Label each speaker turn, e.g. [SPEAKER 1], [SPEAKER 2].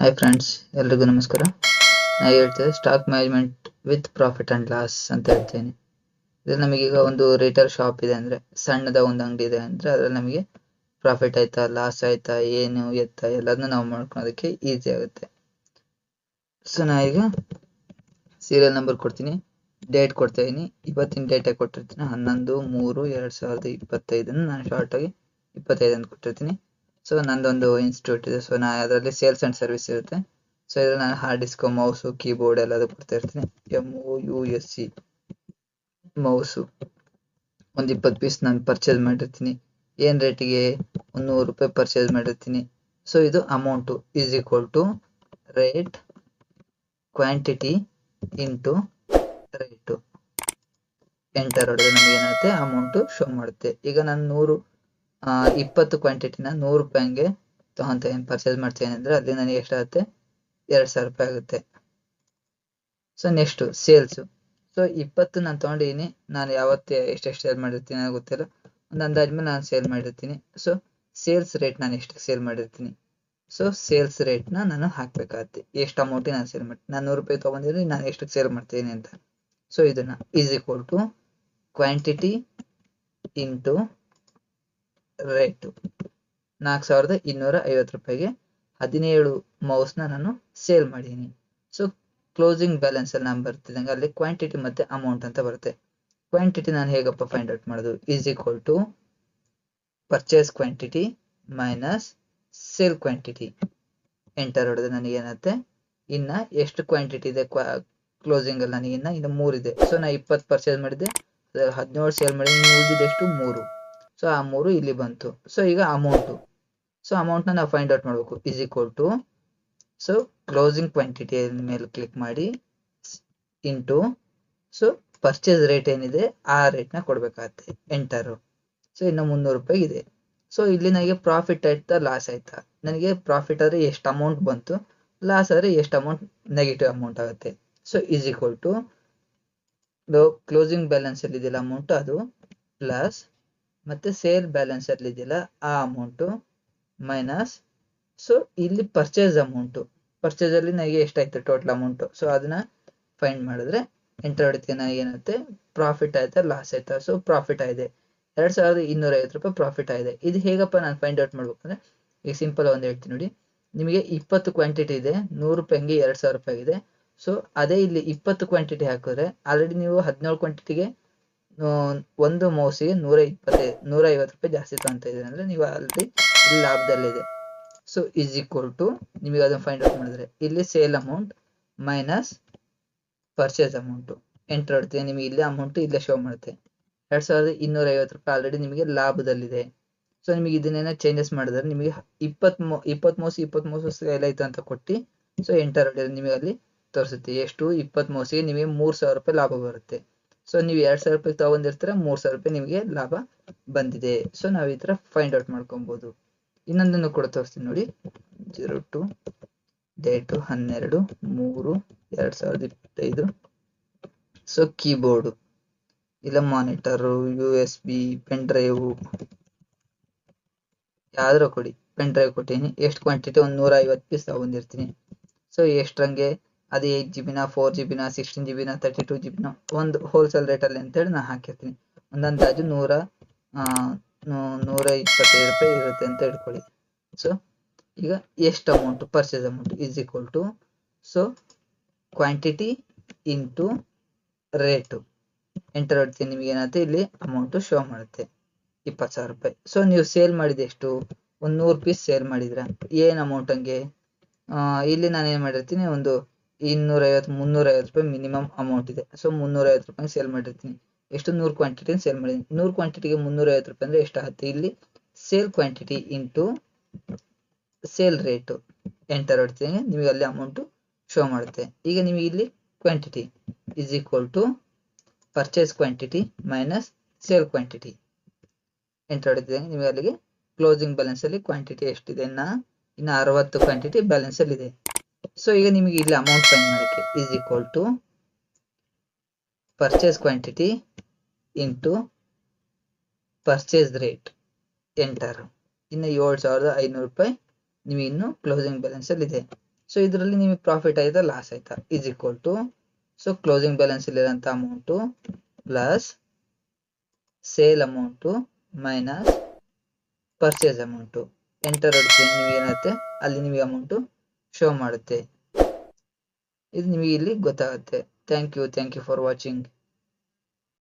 [SPEAKER 1] Hi friends ಎಲ್ರಿಗೂ ನಮಸ್ಕಾರ. ನಾ ಹೇಳ್ತೇವೆ stock management with profit and loss ಅಂತ ಹೇಳ್ತೇನೆ. ಇದ್ರಲ್ಲಿ ನಮಗೀಗ ಒಂದು ರಿಟೇಲ್ ಶಾಪ್ ಇದೆ ಅಂದರೆ, ಸಣ್ಣದ ಒಂದು ಅಂಗಡಿ ಇದೆ ಅಂದರೆ, ಅದರಲ್ಲಿ ನಮಗೆ ಪ್ರಾಫಿಟ್ ಆಯ್ತಾ ಲಾಸ್ ಆಯ್ತಾ, ಏನು, ಎತ್ತ ಎಲ್ಲದನ್ನೂ ನಾವು ಮಾಡ್ಕೊಳೋದಕ್ಕೆ ಈಸಿ ಆಗುತ್ತೆ. ಸೊ ನಾ ಈಗ ಸೀರಿಯಲ್ ನಂಬರ್ ಕೊಡ್ತೀನಿ. ಡೇಟ್ ಕೊಡ್ತಾ ಇದ್ದೀನಿ ಇವತ್ತಿನ ಡೇಟೇ ಕೊಟ್ಟಿರ್ತೀನಿ. ಹನ್ನೊಂದು, ಮೂರು, ಎರಡು ಸಾವಿರದ ಇಪ್ಪತ್ತೈದನ್ನು ನಾನು ಶಾರ್ಟಾಗಿ ಇಪ್ಪತ್ತೈದು ಅಂತ ಕೊಟ್ಟಿರ್ತೀನಿ. ಸೊ ನಂದೊಂದು ಇನ್ಸ್ಟಿಟ್ಯೂಟ್ ಇದೆ. ಸೊ ನಾ ಅದರಲ್ಲಿ ಸೇಲ್ಸ್ ಆ್ಯಂಡ್ ಸರ್ವಿಸ್ ಇರುತ್ತೆ. ಸೊ ಇದ್ರಲ್ಲಿ ನಾನು ಹಾರ್ಡ್ ಡಿಸ್ಕ್ ಮೌಸು ಕೀಬೋರ್ಡ್ ಎಲ್ಲದು ಕೊಡ್ತಾ ಇರ್ತೀನಿ. M O U S C mouse ಒಂದು ಇಪ್ಪತ್ತು ಪೀಸ್ ನಾನು ಪರ್ಚೇಸ್ ಮಾಡಿರ್ತೀನಿ. ಏನು ರೇಟಿಗೆ ಒಂದು ನೂರು ರೂಪಾಯಿ ಪರ್ಚೇಸ್ ಮಾಡಿರ್ತೀನಿ. ಸೊ ಇದು amount is equal to rate quantity into rate enter ಹೊಡೆದು ನಮಗೆ ಏನಾಗುತ್ತೆ ಅಮೌಂಟು ಶೋ ಮಾಡುತ್ತೆ. ಈಗ ನಾನು ನೂರು ಆ, ಇಪ್ಪತ್ತು ಕ್ವಾಂಟಿಟಿನ ನೂರು ರೂಪಾಯಿಗೆ ತಗೊಂತೇನೆ ಪರ್ಚೇಸ್ ಮಾಡ್ತೀನಿ ಅಂದ್ರೆ ಅಲ್ಲಿ ನನಗೆ ಎಷ್ಟಾಗುತ್ತೆ ಎರಡ್ ಸಾವಿರ ರೂಪಾಯಿ ಆಗುತ್ತೆ. ಸೊ ನೆಕ್ಸ್ಟು ಸೇಲ್ಸು ಸೊ ಇಪ್ಪತ್ತು ನಾನು ತೊಗೊಂಡಿದ್ದೀನಿ ನಾನು ಯಾವತ್ತೇ ಎಷ್ಟೆಷ್ಟು ಸೇಲ್ ಮಾಡಿರ್ತೀನಿ ಗೊತ್ತಿಲ್ಲ. ಒಂದು ಅಂದಾಜ್ಮೇಲೆ ನಾನು ಸೇಲ್ ಮಾಡಿರ್ತೀನಿ. ಸೊ ಸೇಲ್ಸ್ ರೇಟ್ ನಾನು ಎಷ್ಟು ಸೇಲ್ ಮಾಡಿರ್ತೀನಿ? ಸೊ ಸೇಲ್ಸ್ ರೇಟ್ನ ನಾನು ಹಾಕ್ಬೇಕಾಗುತ್ತೆ. ಎಷ್ಟು ಅಮೌಂಟಿಗೆ ನಾನು ಸೇಲ್ ಮಾಡ್ತೀನಿ ನಾನು ನೂರು ರೂಪಾಯಿ ತೊಗೊಂಡಿದ್ರೆ ನಾನು ಎಷ್ಟು ಸೇಲ್ ಮಾಡ್ತೀನಿ ಅಂತ. ಸೊ ಇದನ್ನ is equal to quantity into rate. ನಾಲ್ಕು ಸಾವಿರದ ಇನ್ನೂರ ಐವತ್ತು ರೂಪಾಯಿಗೆ ಹದಿನೇಳು ಮೌಸ್ನ ನಾನು ಸೇಲ್ ಮಾಡೀನಿ. ಸೊ ಕ್ಲೋಸಿಂಗ್ ಬ್ಯಾಲೆನ್ಸ್ ಅಲ್ಲಿ ನಾನು ಬರ್ತಿದ್ದಂಗೆ ಅಲ್ಲಿ ಕ್ವಾಂಟಿಟಿ ಮತ್ತೆ ಅಮೌಂಟ್ ಅಂತ ಬರುತ್ತೆ. ಕ್ವಾಂಟಿಟಿ ನಾನು ಹೇಗಪ್ಪ ಫೈಂಡ್ ಔಟ್ ಮಾಡೋದು? Is equal to purchase quantity minus sale quantity enter ಹೊಡೆದ್ರೆ ನನಗೆ ಏನತ್ತೆ ಇನ್ನ ಎಷ್ಟು ಕ್ವಾಂಟಿಟಿ ಇದೆ ಕ್ಲೋಸಿಂಗ್ ಅಲ್ಲಿ ನನಗೆ ಇನ್ನ, ಇನ್ನು ಮೂರಿದೆ ಸೊ ನಾ ಇಪ್ಪತ್ತು ಪರ್ಚೇಸ್ ಮಾಡಿದ್ದೆ. ಹದಿನೇಳು ಸೇಲ್ ಮಾಡಿ ಉಳಿದಿದ್ದೆಷ್ಟು ಮೂರು. ಸೊ ಆ ಮೂರು ಇಲ್ಲಿ ಬಂತು. ಸೊ ಈಗ ಅಮೌಂಟು ಸೊ ಅಮೌಂಟ್ನ ನಾವು ಫೈಂಡ್ ಔಟ್ ಮಾಡಬೇಕು. Is equal to so closing quantity ಮೇಲೆ ಕ್ಲಿಕ್ ಮಾಡಿ ಇಂಟು ಸೊ ಪರ್ಚೇಸ್ ರೇಟ್ ಏನಿದೆ, ಆ ರೇಟ್ನ ಕೊಡಬೇಕಾಗತ್ತೆ. ಎಂಟರು ಸೊ ಇನ್ನು ಮುನ್ನೂರು ರೂಪಾಯಿ ಇದೆ. ಸೊ ಇಲ್ಲಿ ನನಗೆ ಪ್ರಾಫಿಟ್ ಆಯ್ತಾ ಲಾಸ್ ಆಯ್ತಾ? ನನಗೆ ಪ್ರಾಫಿಟ್ ಆದರೆ ಎಷ್ಟು ಅಮೌಂಟ್ ಬಂತು? ಲಾಸ್ ಆದರೆ ಎಷ್ಟು ಅಮೌಂಟ್ ನೆಗೆಟಿವ್ ಅಮೌಂಟ್ ಆಗುತ್ತೆ? So is equal to closing balance ಅಲ್ಲಿ ಇದೆಯಲ್ಲ ಅಮೌಂಟ್ ಅದು ಪ್ಲಸ್ ಮತ್ತೆ ಸೇಲ್ ಬ್ಯಾಲೆನ್ಸ್ ಅಲ್ಲಿ ಇದೆಯಲ್ಲ, ಆ ಅಮೌಂಟು ಮೈನಸ್ ಸೊ ಇಲ್ಲಿ ಪರ್ಚೇಸ್ ಅಮೌಂಟು ಪರ್ಚೇಸ್ ಅಲ್ಲಿ ನನಗೆ ಎಷ್ಟಾಯ್ತು ಟೋಟಲ್ ಅಮೌಂಟು ಸೊ ಅದನ್ನ ಫೈಂಡ್ ಮಾಡಿದ್ರೆ ಎಂಟರ್ ಹೊಡಿತೀವಿ ನನಗೆ ಏನಾಗುತ್ತೆ? ಪ್ರಾಫಿಟ್ ಆಯ್ತಾ ಲಾಸ್ ಆಯ್ತಾ? ಸೊ ಪ್ರಾಫಿಟ್ ಆಗಿದೆ. ಎರಡ್ ಸಾವಿರದ ಇನ್ನೂರ ಐವತ್ತು ರೂಪಾಯಿ ಪ್ರಾಫಿಟ್ ಆಗಿದೆ. ಇದು ಹೇಗಪ್ಪ ನಾನು ಫೈಂಡ್ ಔಟ್ ಮಾಡ್ಬೇಕಂದ್ರೆ ಈಗ ಸಿಂಪಲ್ ಒಂದು ಹೇಳ್ತೀನಿ ನೋಡಿ. ನಿಮಗೆ ಇಪ್ಪತ್ತು ಕ್ವಾಂಟಿಟಿ ಇದೆ, ನೂರು ರೂಪಾಯಿಗೆ ಎರಡ್ ಸಾವಿರ ರೂಪಾಯಿ ಇದೆ ಸೊ ಅದೇ ಇಲ್ಲಿ ಇಪ್ಪತ್ತು ಕ್ವಾಂಟಿಟಿ ಹಾಕಿದ್ರೆ ಆಲ್ರೆಡಿ ನೀವು ಹದಿನೇಳು ಕ್ವಾಂಟಿಟಿಗೆ ಒಂದು ಮೌಸಿಗೆ ನೂರ ಇಪ್ಪತ್ತೈದು ನೂರ ಐವತ್ತು ರೂಪಾಯಿ ಜಾಸ್ತಿ ತಗೊಂತ ಇದ್ದೀನಿ ಅಂದ್ರೆ ನೀವು ಆಲ್ರೆಡಿ ಲಾಭದಲ್ಲಿದೆ ಸೊ ಈಸ್ ಈಕ್ವಲ್ ಟು ನಿಮಗೆ ಅದನ್ನು ಫೈಂಡ್ ಔಟ್ ಮಾಡಿದ್ರೆ, ಇಲ್ಲಿ sale amount minus purchase amount enter ಹೊಡ್ತೀವಿ ನಿಮಗೆ ಇಲ್ಲೇ ಅಮೌಂಟ್ ಇಲ್ಲೇ ಶೋ ಮಾಡುತ್ತೆ. ಎರಡ್ ಸಾವಿರದ ಇನ್ನೂರ ಐವತ್ತು ರೂಪಾಯಿ ಆಲ್ರೆಡಿ ನಿಮಗೆ ಲಾಭದಲ್ಲಿದೆ. ಸೊ ನಿಮಗೆ ಇದನ್ನೇನೋ ಚೇಂಜಸ್ ಮಾಡಿದ್ರೆ ನಿಮಗೆ ಇಪ್ಪತ್ತ್ ಮೂ, ಇಪ್ಪತ್ತ್ ಮೋಸಿ, ಇಪ್ಪತ್ತ್ ಮೋಸ ಸೇಲ್ ಆಯ್ತು ಅಂತ ಕೊಟ್ಟು ಸೊ ಎಂಟರ್ ಹೊಡಿದ್ರೆ ನಿಮಗೆ ಅಲ್ಲಿ ತೋರಿಸುತ್ತೆ. ಎಷ್ಟು? ಇಪ್ಪತ್ತ್ ಮೋಸಿಗೆ ನಿಮಗೆ ಮೂರು ಸಾವಿರ ರೂಪಾಯಿ ಲಾಭ ಬರುತ್ತೆ. ಸೊ ನೀವು ಎರಡ್ ಸಾವಿರ ರೂಪಾಯಿ ತಗೊಂಡಿರ್ತೀರ, ಮೂರ್ ಸಾವಿರ ರೂಪಾಯಿ ನಿಮಗೆ ಲಾಭ ಬಂದಿದೆ. ಸೊ ನಾವು ಈ ತರ ಫೈಂಡ್ ಔಟ್ ಮಾಡ್ಕೊಬಹುದು ಇನ್ನೊಂದನ್ನು ಕೂಡ ತೋರಿಸ್ತೀನಿ ನೋಡಿ. ಜೀರೋ ಟು ಡೇಟು ಹನ್ನೆರಡು, ಮೂರು, ಎರಡ್ ಸಾವಿರದ ಇಪ್ಪತ್ತೈದು. So keyboard. ಇಲ್ಲ monitor, U S B, pen drive. ಯಾವ್ದಾರ ಕೊಡಿ. ಪೆನ್ ಡ್ರೈವ್ ಕೊಟ್ಟೀನಿ. ಎಷ್ಟು ಕ್ವಾಂಟಿಟಿ? ಒಂದು ನೂರ ಐವತ್ತು ಪೀಸ್ ತಗೊಂಡಿರ್ತೀನಿ. ಸೊ ಎಷ್ಟರಂಗೆ? ಅದು ಏಯ್ಟ್ ಜಿ ಬಿನ ಫೋರ್ ಜಿ ಬಿನ ಸಿಕ್ಸ್ಟೀನ್ ಜಿ ಬಿನ ತರ್ಟಿ ಟೂ ಜಿ ಬಿನ ಒಂದು ಹೋಲ್ಸೇಲ್ ರೇಟಲ್ಲಿ ಅಂತೇಳಿ ನಾನು ಹಾಕಿರ್ತೀನಿ. ಒಂದು ಅಂದಾಜು ನೂರ ನೂರ ಇಪ್ಪತ್ತೈದು ರೂಪಾಯಿ ಇರುತ್ತೆ ಅಂತ ಇಟ್ಕೊಳ್ಳಿ ಸೊ ಈಗ ಎಷ್ಟು amount purchase amount is equal to so quantity into rate enter ಹೊಡ್ತೀನಿ ನಿಮ್ಗೆ ಏನಾಗುತ್ತೆ? ಇಲ್ಲಿ ಅಮೌಂಟು ಶೋ ಮಾಡುತ್ತೆ. ಇಪ್ಪತ್ತು ಸಾವಿರ ರೂಪಾಯಿ. ಸೊ ನೀವು ಸೇಲ್ ಮಾಡಿದ ಎಷ್ಟು? ಒಂದು ನೂರು ಪೀಸ್ ಸೇಲ್ ಮಾಡಿದ್ರ ಏನು ಅಮೌಂಟ್ ಹಂಗೆ? ಇಲ್ಲಿ ನಾನು ಏನು ಮಾಡಿರ್ತೀನಿ? ಒಂದು ಇನ್ನೂರ ಮುನ್ನೂರೈವತ್ತು ರೂಪಾಯಿ ಮಿನಿಮಮ್ ಅಮೌಂಟ್ ಇದೆ. ಸೊ ಮುನ್ನೂರೈವತ್ತು ರೂಪಾಯಿ ಸೇಲ್ ಮಾಡಿರ್ತೀನಿ. ಎಷ್ಟು? ನೂರು ಕ್ವಾಂಟಿಟಿ ಸೇಲ್ ಮಾಡಿದ್ದೀನಿ. ನೂರು ಕ್ವಾಂಟಿಟಿಗೆ ಮುನ್ನೂರೈವತ್ತು ರೂಪಾಯಿ ಎಷ್ಟು ಎಷ್ಟಾಗುತ್ತೆ ಇಲ್ಲಿ sale quantity into sale rate enter ಹೊಡ್ತೀನಿ ನಿಮಗೆ ಅಲ್ಲಿ ಅಮೌಂಟು ಶೋ ಮಾಡುತ್ತೆ. ಈಗ ನಿಮಗೆ ಇಲ್ಲಿ quantity is equal to purchase quantity minus sale quantity enter ಹೊಡಿತಿದ್ದಂಗೆ ನಿಮಗೆ ಅಲ್ಲಿಗೆ ಕ್ಲೋಸಿಂಗ್ ಬ್ಯಾಲೆನ್ಸ್ ಅಲ್ಲಿ ಕ್ವಾಂಟಿಟಿ ಎಷ್ಟಿದೆ? ಇನ್ನು ಇನ್ನು ಅರವತ್ತು ಕ್ವಾಂಟಿಟಿ ಬ್ಯಾಲೆನ್ಸ್ ಅಲ್ಲಿ ಇದೆ. ಸೊ ಈಗ ನಿಮಗೆ ಇಲ್ಲಿ ಅಮೌಂಟ್ ಫೈನ್ ಮಾಡೋಕ್ಕೆ is equal to purchase quantity into purchase rate enter ಇನ್ನು ಏಳು ಸಾವಿರದ ಐನೂರು ರೂಪಾಯಿ ನಿಮಗೆ ಇನ್ನು ಕ್ಲೋಸಿಂಗ್ ಬ್ಯಾಲೆನ್ಸ್ ಅಲ್ಲಿ ಇದೆ. ಸೊ ಇದರಲ್ಲಿ ನಿಮಗೆ ಪ್ರಾಫಿಟ್ ಆಯ್ತಾ ಲಾಸ್ ಆಯ್ತಾ? Is equal to so closing balance ಇಲ್ಲಿರೋಂಥ amount plus sale amount minus purchase amount enter ಹೊಡ್ತೀನಿ ನೀವು ಏನಾಗುತ್ತೆ ಅಲ್ಲಿ ನಿಮಗೆ ಅಮೌಂಟು ಶೋ ಮಾಡುತ್ತೆ. ಇದು ನಿಮಗೆ ಇಲ್ಲಿ ಗೊತ್ತಾಗುತ್ತೆ. Thank you thank you for watching